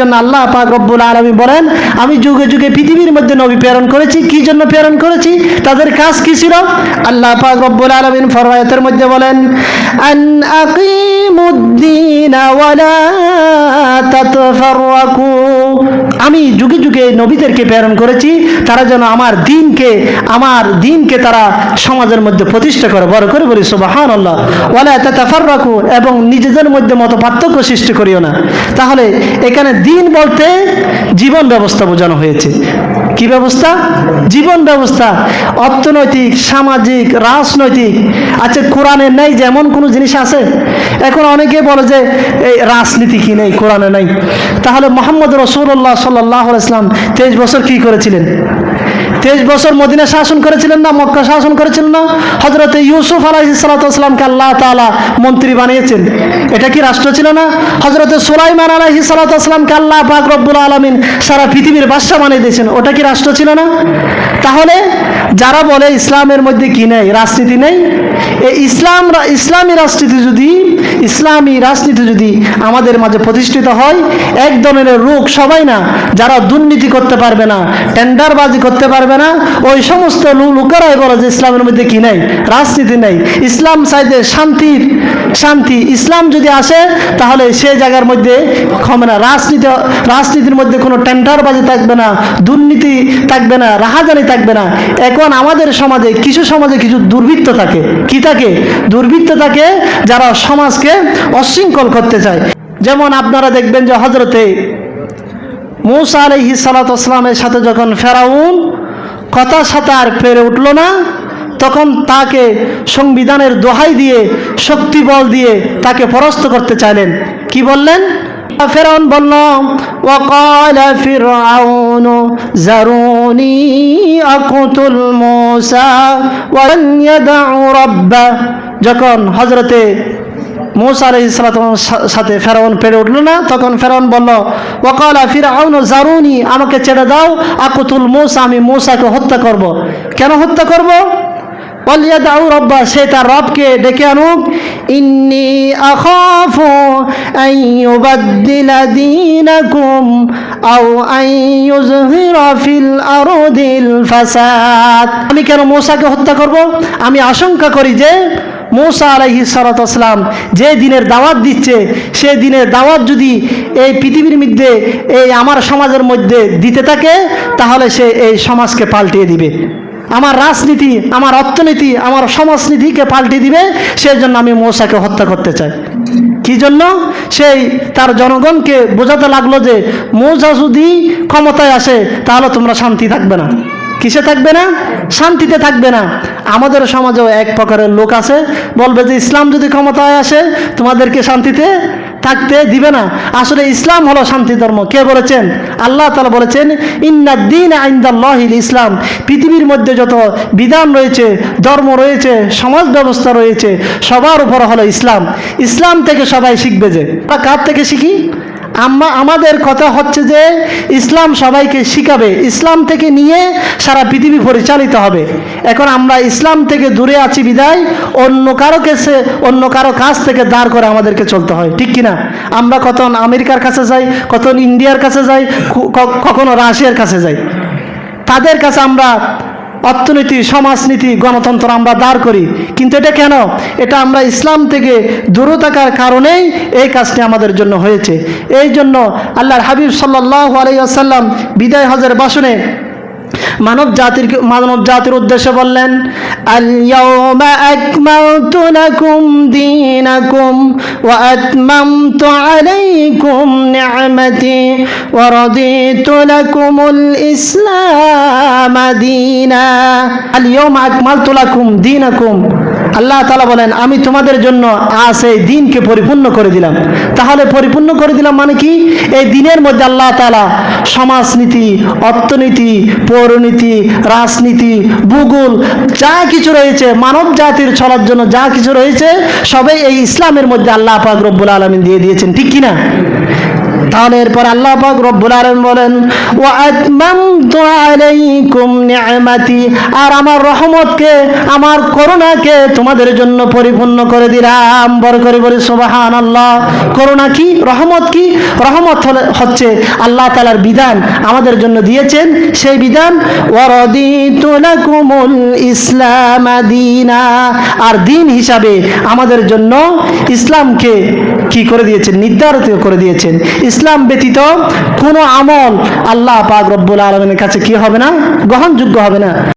জন্য আল্লাহ পাক রব্বুল আলমী বলেন, আমি যুগে যুগে পৃথিবীর মধ্যে নবী প্রেরণ করেছি। কি জন্য প্রেরণ করেছি? তাদের কাজ কি ছিল? আল্লাহ পাক রব্বুল আলমিন ফরমায়তের মধ্যে বলেন, আন আকিমুদ্দিন আমি যুগে যুগে নবীদেরকে প্রেরণ করেছি, তারা যেন আমার দিনকে আমার দিনকে তারা সমাজের মধ্যে প্রতিষ্ঠা করে, বড় করে বলি সুবাহান আল্লাহ ওয়ালা তাতাফাররাকু, এবং নিজেদের মধ্যে মতো পার্থক্য সৃষ্টি করিও না। তাহলে এখানে দিন বলতে জীবন ব্যবস্থা বোঝানো হয়েছে। কি ব্যবস্থা? জীবন ব্যবস্থা। অর্থনৈতিক, সামাজিক, রাজনৈতিক। আচ্ছা কোরআনে নেই যেমন কোন জিনিস আছে? এখন অনেকে বলে যে, এই রাজনীতি কি নেই? কোরআনে নেই। তাহলে মোহাম্মদ রসুল্লাহ সাল্লাহ ইসলাম তেইশ বছর কি করেছিলেন? তেইশ বছর মদিনা শাসন করেছিলেন না, মক্কা শাসন করেছিলেন না হজরত ইউসুফ আলাহিসাল্লামকে আল্লাহ তালা মন্ত্রী বানিয়েছেন। এটা কি রাষ্ট্র ছিল না? হজরত সুলাইমান আলাহি সাল্লামকে আল্লাহ পাক আলমিন সারা পৃথিবীর বাদশা বানিয়ে দিয়েছেন। ওটা কি রাষ্ট্র ছিল না? তাহলে যারা বলে ইসলামের মধ্যে কি নেই, রাজনীতি নেই, এই ইসলাম ইসলামী রাজনীতি যদি, ইসলামী রাজনীতি যদি আমাদের মাঝে প্রতিষ্ঠিত হয়, এক ধরনের রোগ সবাই না, যারা দুর্নীতি করতে পারবে না, টেন্ডারবাজি করতে পারবে না, ওই সমস্ত লোকেরাই বলে যে ইসলামের মধ্যে কি নেই, রাজনীতি নেই। ইসলাম চাইতে শান্তির শান্তি, ইসলাম যদি আসে, তাহলে সে জায়গার মধ্যে ক্ষমে না। রাজনীতি, রাজনীতির মধ্যে কোনো টেন্ডারবাজি থাকবে না, দুর্নীতি থাকবে না, রাহাজানি থাকবে না। এখন আমাদের সমাজে, কিছু সমাজে কিছু দুর্বৃত্ত থাকে। কি থাকে? দুর্বৃত্ত থাকে যারা সমাজকে অশৃঙ্খল করতে চায়। যেমন আপনারা দেখবেন যে হজরতে মৌসা আলহি সালাতামের সাথে যখন ফেরাউন কথার সাথে আর পেরে উঠল না, তখন তাকে সংবিধানের দোহাই দিয়ে শক্তি বল দিয়ে তাকে পরাস্ত করতে চাইলেন। কি বললেন? ফেরাউন বলল وقال فرعون ذروني أقتل موسى ولن يدع ربه যখন হজরতে মৌসা আলহ সাথে ফেরাউন পেরে উঠলো না তখন ফেরাউন বলল ওকালা ফিরাউন জারুনি আমাকে ছেড়ে দাও আকুতুল মৌসা আমি মৌসাকে হত্যা করব। কেন হত্যা করব অলিয়া দাউ সে তার রবকে ডেকে আনুক। ইন্নি আখাফু আন ইউবাদদিলা দীনাকুম আও আন ইউযহিরা ফিল আরদিল ফাসাদ। আমি কেন মৌসাকে হত্যা করব? আমি আশঙ্কা করি যে মৌসা আলাইহি সালাতাম যে দিনের দাওয়াত দিচ্ছে, সে দিনের দাওয়াত যদি এই পৃথিবীর মধ্যে, এই আমার সমাজের মধ্যে দিতে থাকে, তাহলে সে এই সমাজকে পাল্টিয়ে দিবে। আমার রাজনীতি, আমার অর্থনীতি, আমার সমাজনীতিকে পাল্টে দিবে, সেই জন্য আমি মৌসাকে হত্যা করতে চাই। কি জন্য? সেই তার জনগণকে বোঝাতে লাগল যে মৌসা যদি ক্ষমতায় আসে, তাহলে তোমরা শান্তি থাকবে না। কিসে থাকবে না? শান্তিতে থাকবে না। আমাদের সমাজেও এক প্রকারের লোক আছে, বলবে যে ইসলাম যদি ক্ষমতায় আসে, তোমাদেরকে শান্তিতে থাকতে দিবে না। আসলে ইসলাম হলো শান্তি ধর্ম। কে বলেছেন? আল্লাহ তালা বলেছেন ইন্নাদ্দিন আইন্দাল্লাহিল ইসলাম। পৃথিবীর মধ্যে যত বিধান রয়েছে, ধর্ম রয়েছে, সমাজ ব্যবস্থা রয়েছে, সবার উপর হলো ইসলাম। ইসলাম থেকে সবাই শিখবে যে। কার থেকে শিখি? আম্মা, আমাদের কথা হচ্ছে যে, ইসলাম সবাইকে শিখাবে। ইসলাম থেকে নিয়ে সারা পৃথিবী পরিচালিত হবে। এখন আমরা ইসলাম থেকে দূরে আছি বিদায়। অন্য কারও কাছে, অন্য কারও কাছ থেকে দাঁড় করে আমাদেরকে চলতে হয়। ঠিক কিনা? আমরা কখন আমেরিকার কাছে যাই কখন ইন্ডিয়ার কাছে যাই কখনো রাশিয়ার কাছে যাই। তাদের কাছে আমরা অর্থনীতি, সমাজনীতি, গণতন্ত্র আমরা দাঁড় করি। কিন্তু এটা কেন? এটা আমরা ইসলাম থেকে দূর থাকার কারণেই এই কাজটি আমাদের জন্য হয়েছে। এই জন্য আল্লাহর হাবিব সাল্লাহ আলাইসাল্লাম বিদায় হজের বাসনে মানব জাতির মানব জাতির উদ্দেশ্যে বললেন اليوم أكملت لكم دينكم وأتممت عليكم نعمتي ورضيت لكم الإسلام دينا اليوم أكملت لكم دينكم আল্লাহ তালা বলেন, আমি তোমাদের জন্য আজ এই দিনকে পরিপূর্ণ করে দিলাম। তাহলে পরিপূর্ণ করে দিলাম মানে কি? এই দিনের মধ্যে আল্লাহ তালা সমাজনীতি, অর্থনীতি, পৌরনীতি, রাজনীতি, ভূগোল, যা কিছু রয়েছে, মানব জাতির চলার জন্য যা কিছু রয়েছে, সবাই এই ইসলামের মধ্যে আল্লাহ পাক রব্বুল আলমিন দিয়ে দিয়েছেন, ঠিক কিনা? তাহলে এরপর আল্লাহ পাক রব্বুল আলামিন বলেন আতমামতু আলাইকুম নি'মাতি আর আমার রহমতকে, আমার করুণাকে তোমাদের জন্য পরিপূর্ণ করে দিলাম। বড় করে বলি, সুবহানাল্লাহ করুণা কি, রহমত কি? রহমত হচ্ছে আল্লাহ তাআলার বিধান আমাদের জন্য দিয়েছেন। সেই বিধান, ওয়ারাদিতু লাকুমুল ইসলাম দীনা আর দিন হিসাবে আমাদের জন্য ইসলামকে কি করে দিয়েছেন? নির্ধারিত করে দিয়েছেন। ইসলাম ব্যতীত কোনো আমল আল্লাহ পাক রব্বুল আলমের কাছে কি হবে না? গ্রহণযোগ্য হবে না?